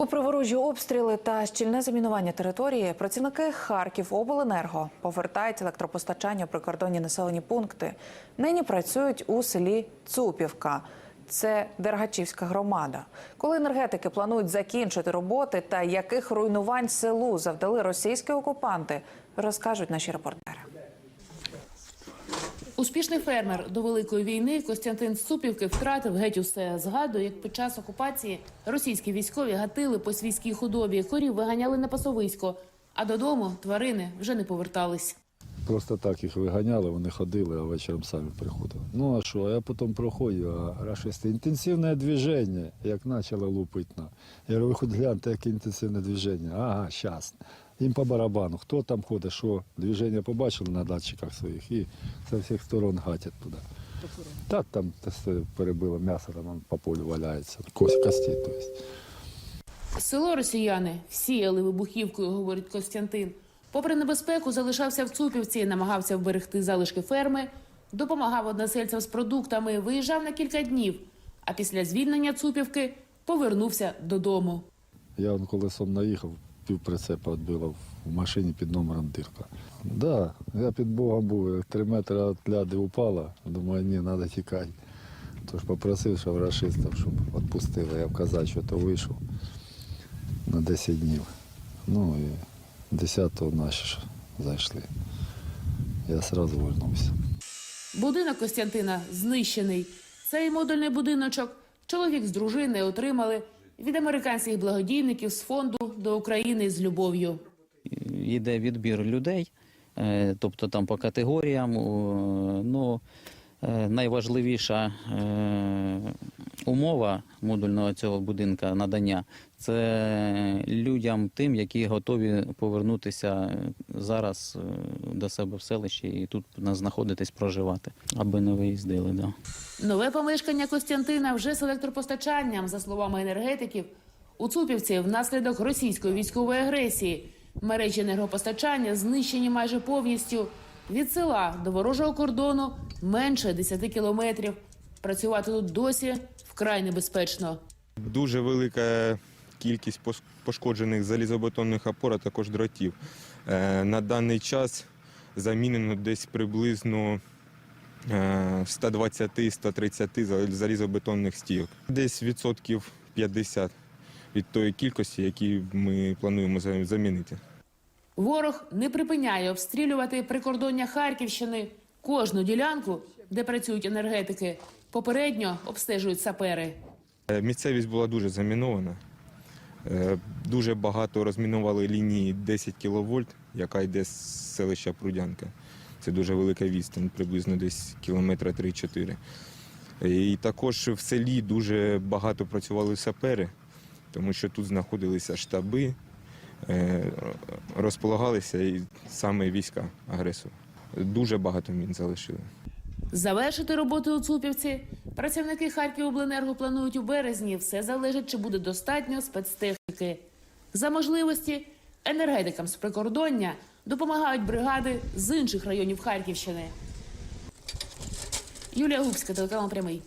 Попри ворожі обстріли та щільне замінування території, працівники Харків обленерго повертають електропостачання у прикордонні населені пункти. Нині працюють у селі Цупівка. Це Дергачівська громада. Коли енергетики планують закінчити роботи та яких руйнувань селу завдали російські окупанти, розкажуть наші репортери. Успішний фермер до великої війни Костянтин з Цупівки втратив геть усе. Згадує, як під час окупації російські військові гатили по свійській худобі, корів виганяли на пасовисько, а додому тварини вже не повертались. Просто так їх виганяли, вони ходили, а вечором самі приходили. Ну а що, я потім проходжу, а рашисти інтенсивне движення, як почали лупити. на. Я говорю, ви хоч гляньте, яке інтенсивне движення. Ага, зараз. Їм по барабану, хто там ходить, що движення побачили на датчиках своїх і з всіх сторон гатять туди. Так, там перебило м'ясо, там по полю валяється, кость кості. То есть. Село росіяни всіяли вибухівкою, говорить Костянтин. Попри небезпеку, залишався в Цупівці, намагався вберегти залишки ферми, допомагав односельцям з продуктами, виїжджав на кілька днів. А після звільнення Цупівки повернувся додому. Я он колесом наїхав, півприцепа відбило в машині під номером дирка. Да, я під Богом був, три метри від ляди упала. Думаю, ні, треба тікати. Тож попросив щоб рашистів, щоб відпустили. Я в казачу то вийшов на 10 днів. Ну і 10-го наші ж зайшли. Я одразу вернувся. Будинок Костянтина знищений. Цей модульний будиночок чоловік з дружиною отримали від американських благодійників з фонду до України з любов'ю. йде відбір людей, е, тобто там по категоріям. Ну, е, найважливіша е, умова модульного цього будинка надання це людям тим, які готові повернутися зараз е, до себе в селищі і тут знаходитись, проживати, аби не виїздили. Да. Нове помешкання Костянтина вже з електропостачанням, за словами енергетиків, у Цупівці внаслідок російської військової агресії. Мережі енергопостачання знищені майже повністю. Від села до ворожого кордону менше 10 кілометрів. Працювати тут досі вкрай небезпечно. Дуже велика кількість пошкоджених залізобетонних опор, а також дротів. Е, На даний час замінено десь приблизно е, 120-130 залізобетонних стійок. Десь відсотків 50 від тої кількості, які ми плануємо замінити. Ворог не припиняє обстрілювати прикордоння Харківщини. Кожну ділянку, де працюють енергетики, попередньо обстежують сапери. Е, Місцевість була дуже замінована. Е, Дуже багато розмінували лінії 10 кВт, яка йде з селища Прудянка. Це дуже велика відстань, приблизно десь кілометра 3-4. І також в селі дуже багато працювали сапери, тому що тут знаходилися штаби, е, розполагалися і саме війська агресора. Дуже багато мін залишили. Завершити роботи у Цупівці працівники Харківобленерго планують у березні. Все залежить, чи буде достатньо спецтехніки. За можливості енергетикам з прикордоння допомагають бригади з інших районів Харківщини. Юлія Губська, телеканал Прямий.